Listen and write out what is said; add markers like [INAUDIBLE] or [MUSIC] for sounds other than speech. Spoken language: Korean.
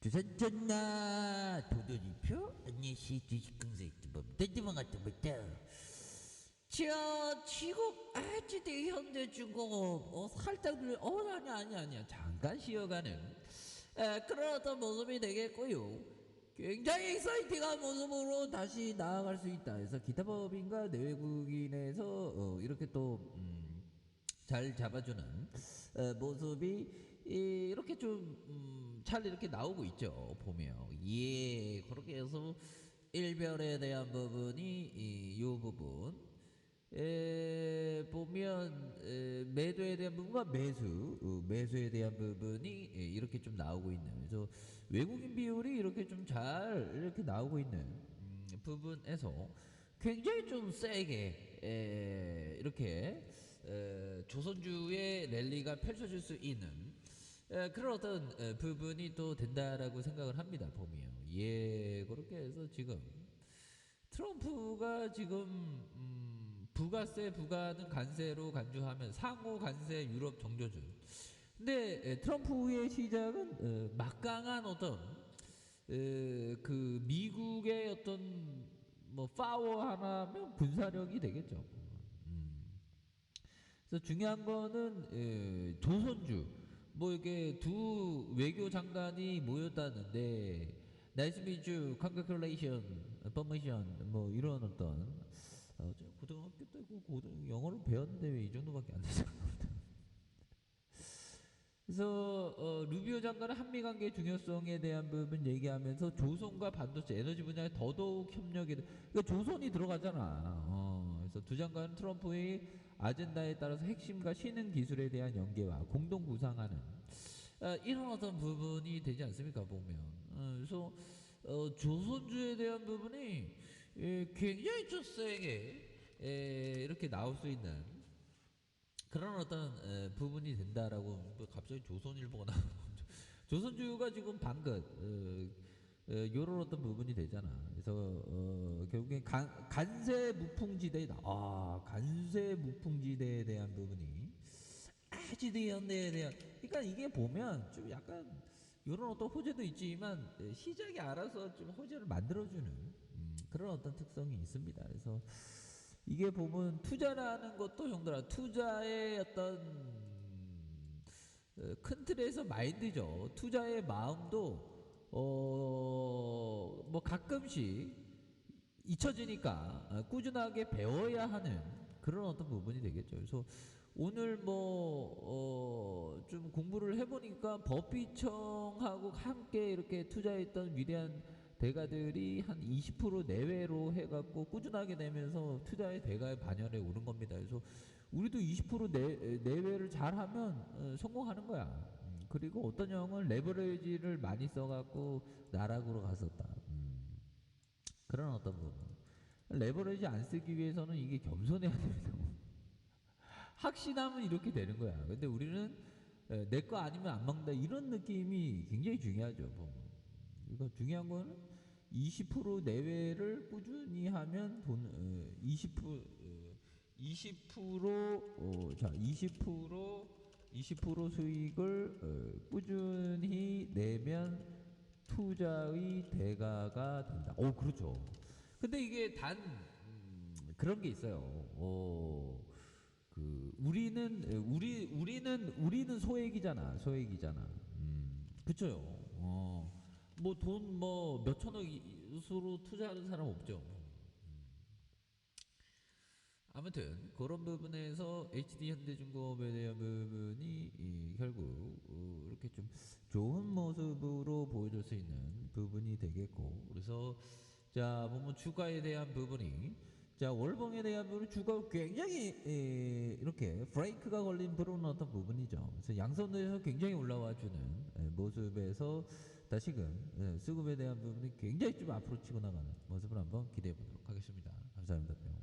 주산전나 도도리표 안녕시 주식강사 유튜브 왔다. 자 지금 아직도 현대중공업 어, 살짝 늘- 어 아니 아니 아니야. 잠깐 쉬어가는. 에, 그런 어떤 모습이 되겠고요. 굉장히 익사이팅한 모습으로 다시 나아갈 수 있다 그래서 기타 법인과 내외국인에서 어, 이렇게 또 음, 잘 잡아주는 어, 모습이 이, 이렇게 좀잘 이렇게 나오고 있죠 보면. 예 그렇게 해서 일별에 대한 부분이 이, 요 부분. 에, 보면 에, 매도에 대한 부분과 매수 어, 매수에 대한 부분이 예, 이렇게 좀 나오고 있는. 그래서 외국인 비율이 이렇게 좀 잘 이렇게 나오고 있는 음, 부분에서 굉장히 좀 세게 에, 이렇게 에, 조선주의 랠리가 펼쳐질 수 있는 에, 그런 어떤 에, 부분이 또 된다라고 생각을 합니다 보면 예 그렇게 해서 지금 트럼프가 지금 음, 부가세 부가는 간세로 간주하면 상호 간세 유럽 정조준 근데 에, 트럼프의 시작은 어, 막강한 어떤 에, 그 미국의 어떤 뭐 파워 하나면 군사력이 되겠죠. 음. 그래서 중요한 거는 에, 조선주 뭐 이게 두 외교 장관이 모였다는데 나이스 미주 컨그레이션 퍼미션 뭐 이런 어떤 어, 저 고등학교 때고 고등 영어를 배웠는데 왜 이 정도밖에 안 되죠? [LAUGHS] 그래서 어, 루비오 장관은 한미 관계 중요성에 대한 부분 얘기하면서 조선과 반도체 에너지 분야에 더더욱 협력이 돼- 그러니까 조선이 들어가잖아. 어, 그래서 두 장관은 트럼프의 아젠다에 따라서 핵심과 신흥 기술에 대한 연계와 공동 구상하는 어, 이런 어떤 부분이 되지 않습니까 보면. 어, 그래서 어, 조선주에 대한 부분이 예, 굉장히 좀 세게 예, 이렇게 나올 수 있는 그런 어떤 에, 부분이 된다라고 뭐 갑자기 조선일보가 나오고 조선주가 지금 방긋 어, 어, 요런 어떤 부분이 되잖아. 그래서 어, 결국엔 간, 간세 무풍지대다. 아 간세 무풍지대에 대한 부분이 아지대 연대에 대한 그러니까 이게 보면 좀 약간 요런 어떤 호재도 있지만 에, 시장이 알아서 좀 호재를 만들어주는 음, 그런 어떤 특성이 있습니다. 그래서 이게 보면 투자라는 것도 형들아 투자의 어떤 어, 큰 틀에서 마인드죠. 투자의 마음도 어 뭐 가끔씩 잊혀지니까 어, 꾸준하게 배워야 하는 그런 어떤 부분이 되겠죠. 그래서 오늘 뭐, 뭐어 좀 공부를 해보니까 법비청하고 함께 이렇게 투자했던 위대한 대가들이 한 20% 내외로 해갖고 꾸준하게 내면서 투자의 대가의 반열에 오른 겁니다. 그래서 우리도 20% 내, 내외를 잘하면 어, 성공하는 거야. 음, 그리고 어떤 형은 레버리지를 많이 써갖고 나락으로 갔었다. 음, 그런 어떤 부분. 레버리지 안 쓰기 위해서는 이게 겸손해야 됩니다. [LAUGHS] 확신하면 이렇게 되는 거야. 근데 우리는 내 거 아니면 안 먹는다 이런 느낌이 굉장히 중요하죠. 이거 중요한 거는 20% 내외를 꾸준히 하면 돈 어, 20% 어, 20% 어, 자, 20% 20% 수익을 어, 꾸준히 내면 투자의 대가가 된다. 오, 그렇죠. 근데 이게 단 음, 그런 게 있어요. 어, 그 우리는 에, 우리 우리는 우리는 소액이잖아. 소액이잖아. 음. 그쵸 어. 뭐 돈 뭐 몇천억 으로 투자하는 사람 없죠. 음. 아무튼 그런 부분에서 HD 현대중공업에 대한 부분이 이, 결국 어, 이렇게 좀 좋은 모습으로 보여줄 수 있는 부분이 되겠고 그래서 자 보면 주가에 대한 부분이 자 월봉에 대한 부분은 주가가 굉장히 에, 이렇게 브레이크가 걸린 그런 어떤 부분이죠. 그래서 양선에서 굉장히 올라와 주는 에, 모습에서 다시금 에, 수급에 대한 부분이 굉장히 좀 앞으로 치고 나가는 모습을 한번 기대해 보도록 하겠습니다. 감사합니다.